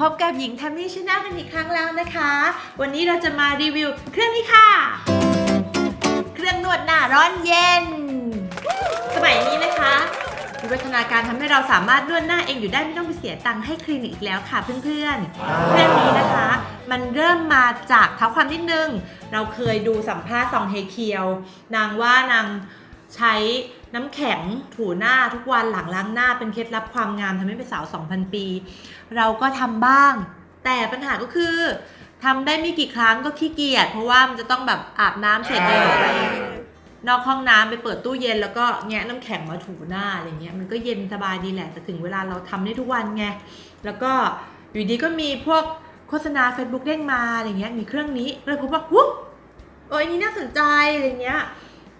พบกับหญิงแทมมี่ชนะกันอีกครั้งแล้วนะคะ วันนี้เราจะมารีวิวเครื่องนี้ค่ะ เครื่องนวดหน้าร้อนเย็น สมัยนี้นะคะวิวัฒนาการทำให้เราสามารถนวดหน้าเองอยู่ได้ไม่ต้องไปเสียตังค์ให้คลินิกอีกแล้วค่ะเพื่อนๆเครื่องนี้นะคะ มันเริ่มมาจากเท้าความนิดนึง เราเคยดูสัมภาษณ์ซองเฮเคียว นางว่านาง ใช้น้ำแข็งถูหน้าทุกวันหลังล้างหน้าเป็นเคล็ดลับความงามทำให้เป็นสาว 2,000 ปี เราก็ทำบ้าง แต่ปัญหาก็คือทำได้ไม่กี่ครั้งก็ขี้เกียจเพราะว่ามันจะต้องแบบอาบน้ำเสร็จเดินออกไปนอกห้องน้ำไปเปิดตู้เย็นแล้วก็แงะน้ำแข็งมาถูหน้าอะไรเงี้ยมันก็เย็นสบายดีแหละแต่ถึงเวลาเราทำได้ทุกวันไงแล้วก็อยู่ดีก็มีพวกโฆษณา Facebook เด้งมาอะไรเงี้ยมีเครื่องนี้เลยพบว่าวุ้โอ้ยอันนี้น่าสนใจอะไรเงี้ย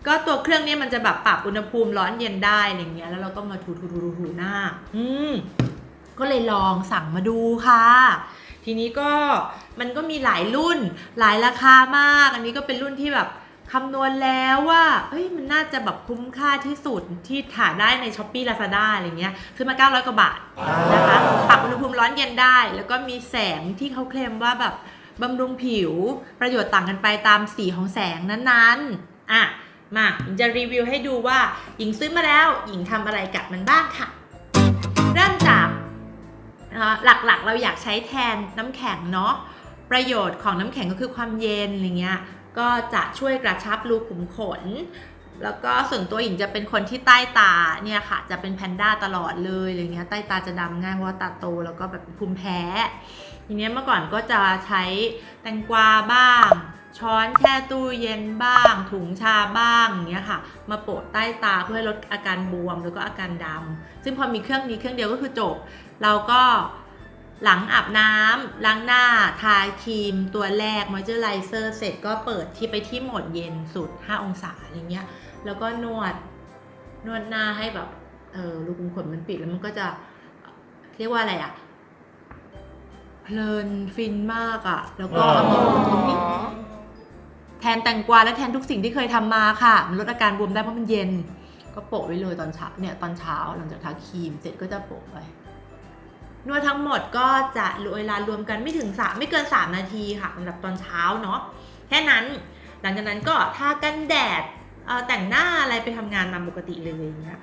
ก็ตัวเครื่องเนี้มันจะแบบปรับอุณหภูมิร้อนเย็นได้อะไรเงี้ยแล้วเราก็มาถูถูถูถูถูหน้า อืมก็เลยลองสั่งมาดูค่ะ ทีนี้ก็มันก็มีหลายรุ่นหลายราคามาก อันนี้ก็เป็นรุ่นที่แบบคำนวณแล้วว่าเฮ้ยมันน่าจะแบบคุ้มค่าที่สุดที่หาได้ใน s h อ p e e Lazada อะไรเงี้ยซื้อมา 900 กว่าบาทนะคะปรับอุณหภูมิร้อนเย็นได้ แล้วก็มีแสงที่เขาเคลมว่าแบบบำรุงผิวประโยชน์ต่างกันไปตามสีของแสงนั้นๆอะ มาหญิงจะรีวิวให้ดูว่าหญิงซื้อมาแล้วหญิงทำอะไรกับมันบ้างค่ะ เริ่มจากหลักๆ เราอยากใช้แทนน้ำแข็งเนาะประโยชน์ของน้ำแข็งก็คือความเย็นอะไรเงี้ยก็จะช่วยกระชับรูขุมขน แล้วก็ส่วนตัวหญิงจะเป็นคนที่ใต้ตาเนี่ยค่ะ จะเป็นแพนด้าตลอดเลยอะไรเงี้ยใต้ตาจะดำง่ายเพราะว่าตาโตแล้วก็แบบภูมิแพ้ ทีเนี้ยเมื่อก่อนก็จะใช้แตงกวาบ้าง ช้อนแช่ตู้เย็นบ้าง ถุงชาบ้างอย่างเงี้ยค่ะ มาโปะใต้ตาเพื่อลดอาการบวมแล้วก็อาการดำซึ่งพอมีเครื่องนี้เครื่องเดียวก็คือจบ เราก็ หลังอาบน้ำล้างหน้า ทาครีม ตัวแรกมอยเจอร์ไ z เซอร์เสร็จก็เปิดที่ไปที่โหมดเย็นสุด 5 องศาอะไรเงี้ย แล้วก็นวดนวดหน้าให้แบบเออรูขุมขนมันปิดแล้วมันก็จะเรียกว่าอะไรอะเพลินฟินมากอะแล้วก็เอามาโปะตรงนี้แทนแตงกวาและแทนทุกสิ่งที่เคยทำมาค่ะ มันลดอาการบวมได้เพราะมันเย็น ก็โปะไว้เลยตอนเช้าเนี่ยตอนเช้าหลังจากทาครีมเสร็จก็จะโปะไว้ นวดทั้งหมดก็จะเวลารวมกันไม่ถึงสามไม่เกิน 3 นาทีค่ะสำหรับตอนเช้าเนาะแค่นั้น หลังจากนั้นก็ทากันแดดเออแต่งหน้าอะไรไปทำงานตามปกติเลยอย่างเงี้ย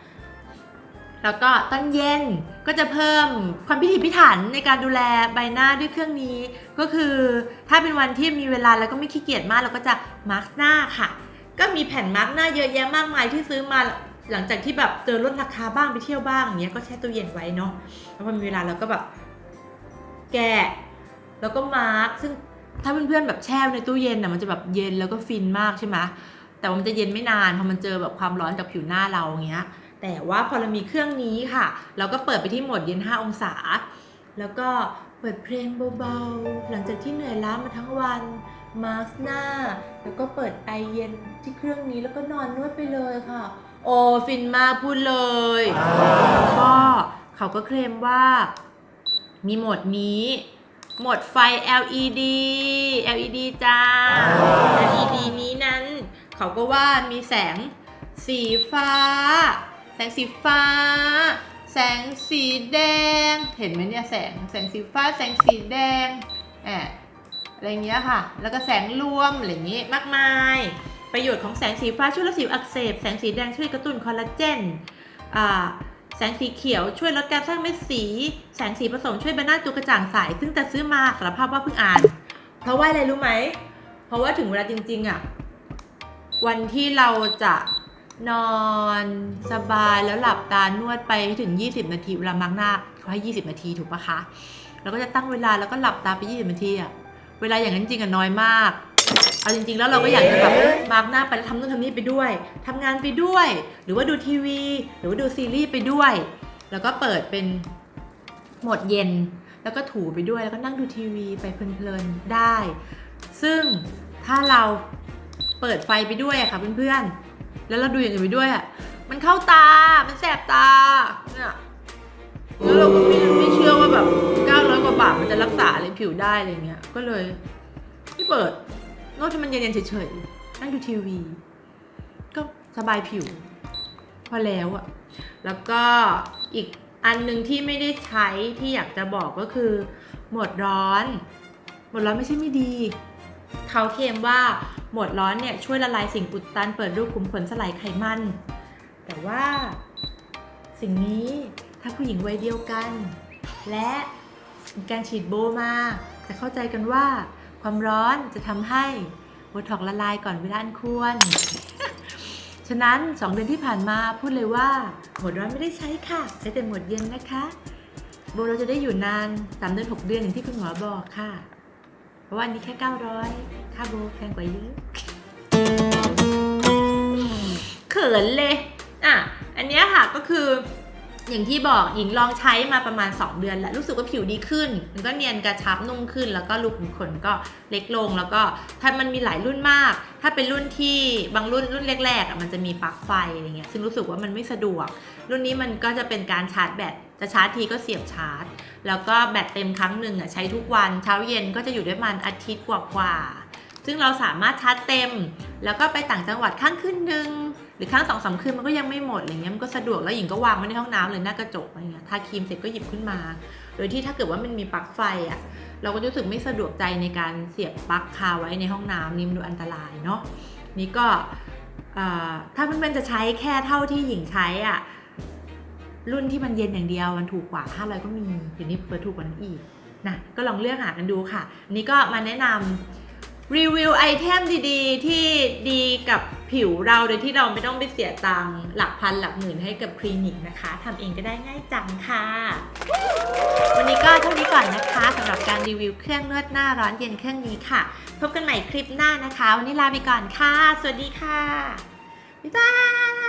แล้วก็ตอนเย็นก็จะเพิ่มความพิถีพิถันในการดูแลใบหน้าด้วยเครื่องนี้ ก็คือถ้าเป็นวันที่มีเวลาแล้วก็ไม่ขี้เกียจมากเราก็จะมาร์กหน้าค่ะ ก็มีแผ่นมาร์กหน้าเยอะแยะมากมายที่ซื้อมา หลังจากที่แบบเจอลดราคาบ้างไปเที่ยวบ้างอย่างเงี้ยก็แช่ตู้เย็นไว้เนาะแล้วพอมีเวลาเราก็แบบแกะแล้วก็มาร์กซึ่งถ้าเพื่อนๆแบบแช่ในตู้เย็นน่ะมันจะแบบเย็นแล้วก็ฟินมากใช่ไหมแต่ว่ามันจะเย็นไม่นานพอมันเจอแบบความร้อนจากผิวหน้าเราอย่างเงี้ย แต่ว่าพอเรามีเครื่องนี้ค่ะ เราก็เปิดไปที่โหมดเย็น 5 องศา แล้วก็เปิดเพลงเบาๆ หลังจากที่เหนื่อยล้ามาทั้งวันมาสหน้า แล้วก็เปิดไอเย็นที่เครื่องนี้แล้วก็นอนนวดไปเลยค่ะ โอ้ฟินมากพูดเลยก็เขาก็เคลมว่า มีโหมดนี้ โหมดไฟ LED LED จ้า LED นี้นั้น เขาก็ว่ามีแสงสีฟ้า แสงสีฟ้า แสงสีแดง เห็นไหมเนี่ยแสงแสงสีฟ้า แสงสีแดงแอบอะไรเงี้ยค่ะ แล้วก็แสงรวมอะไรอย่างงี้มากมาย ประโยชน์ของแสงสีฟ้าช่วยลดสิวอักเสบ แสงสีแดงช่วยกระตุ้นคอลลาเจนแสงสีเขียวช่วยลดการสร้างเม็ดสี แสงสีผสมช่วยบหน้าตัวกระจ่างใส ซึ่งแต่ซื้อมาสารภาพว่าเพิ่งอ่าน เพราะว่าอะไรรู้ไหม เพราะว่าถึงเวลาจริงๆอะวันที่เราจะนอนสบายแล้วหลับตานวดไปถึง 20 นาทีเวลามาร์กหน้าเขาให้ 20 นาทีถูกปะคะ เราก็จะตั้งเวลาแล้วก็หลับตาไป 20 นาทีอะ เวลาอย่างนั้นจริงอะน้อยมาก เอาจริงๆ แล้วเราก็อยากจะแบบมาร์กหน้าไปทำนู่นทำนี่ไปด้วยทำงานไปด้วย หรือว่าดูทีวี หรือว่าดูซีรีส์ไปด้วย แล้วก็เปิดเป็นโหมดเย็น แล้วก็ถูไปด้วยแล้วก็นั่งดูทีวีไปเพลินๆได้ ซึ่งถ้าเราเปิดไฟไปด้วยอะค่ะเพื่อนๆ แล้วเราดูอย่างอื่นไปด้วยอะมันเข้าตา มันแสบตา เนี่ยแล้วเราก็ไม่ไม่เชื่อว่าแบบ900กว่าบาทมันจะรักษาอะไรผิวได้อะไรเงี้ย ก็เลยไม่เปิด นวดให้มันเย็นๆเฉยๆ นั่งดูทีวี ก็สบายผิว พอแล้วอะแล้วก็อีกอันหนึ่งที่ไม่ได้ใช้ที่อยากจะบอกก็คือ หมดร้อน หมดร้อนไม่ใช่ไม่ดี เขาเคลมว่าหมดร้อนเนี่ยช่วยละลายสิ่งอุดตันเปิดรูขุมขนสลายไขมัน แต่ว่าสิ่งนี้ถ้าผู้หญิงวัยเดียวกัน และการฉีดโบมาจะเข้าใจกันว่า ความร้อนจะทำให้โบท็อกละลายก่อนเวลาอันควร ฉะนั้น 2 เดือนที่ผ่านมาพูดเลยว่าโหมดร้อนไม่ได้ใช้ค่ะ ใช้แต่โหมดเย็นนะคะโบเราจะได้อยู่นาน 3 เดือน 6 เดือนอย่างที่คุณหมอบอกค่ะ เพราะว่าอันนี้แค่ 900 ค่าโบแพงกว่าเยอะเขินเลยอะอันนี้ค่ะก็คือ อย่างที่บอกหญิงลองใช้มาประมาณ 2 เดือนแล้วรู้สึกว่าผิวดีขึ้น มันก็เนียนกระชับนุ่มขึ้น แล้วก็รูขุมขนก็เล็กลงแล้วก็ถ้ามันมีหลายรุ่นมาก ถ้าเป็นรุ่นที่บางรุ่นรุ่นแรกๆอะมันจะมีปลั๊กไฟอะไรเงี้ยซึ่งรู้สึกว่ามันไม่สะดวก รุ่นนี้มันก็จะเป็นการชาร์จแบตจะชาร์จทีก็เสียบชาร์จ แล้วก็แบตเต็มครั้งหนึ่งอะใช้ทุกวันเช้าเย็นก็จะอยู่ได้ประมันอาทิตย์กว่าๆ ซึ่งเราสามารถชาร์จเต็ม แล้วก็ไปต่างจังหวัดข้างคืนหนึ่งหรือข้างสองสามคืนมันก็ยังไม่หมดอะไรเงี้ยมันก็สะดวกแล้วหญิงก็วางไว้ในห้องน้ำเลยหน้ากระจกอะไรเงี้ยทาครีมเสร็จก็หยิบขึ้นมา โดยที่ถ้าเกิดว่ามันมีปลั๊กไฟอะเราก็รู้สึกไม่สะดวกใจในการเสียบปลั๊กคาไว้ในห้องน้ำนี่มันดูอันตรายเนาะนี่ก็ถ้าเพื่อนๆจะใช้แค่เท่าที่หญิงใช้อะรุ่นที่มันเย็นอย่างเดียวมันถูกกว่า500ก็มีเดี๋ยวนี้เปิดถูกกว่านั้นอีกนะก็ลองเลือกหากันดูค่ะนนี้ก็มาแนะนำ รีวิวไอเทมดีๆ ที่ดีกับผิวเราโดยที่เราไม่ต้องไปเสียตังค์หลักพันหลักหมื่นให้กับคลินิกนะคะทำเองก็ได้ง่ายจังค่ะ วันนี้ก็เท่านี้ก่อนนะคะสำหรับการรีวิวเครื่องนวดหน้าร้อนเย็นเครื่องนี้ค่ะ พบกันใหม่คลิปหน้านะคะ วันนี้ลาไปก่อนค่ะ สวัสดีค่ะ บ๊ายบาย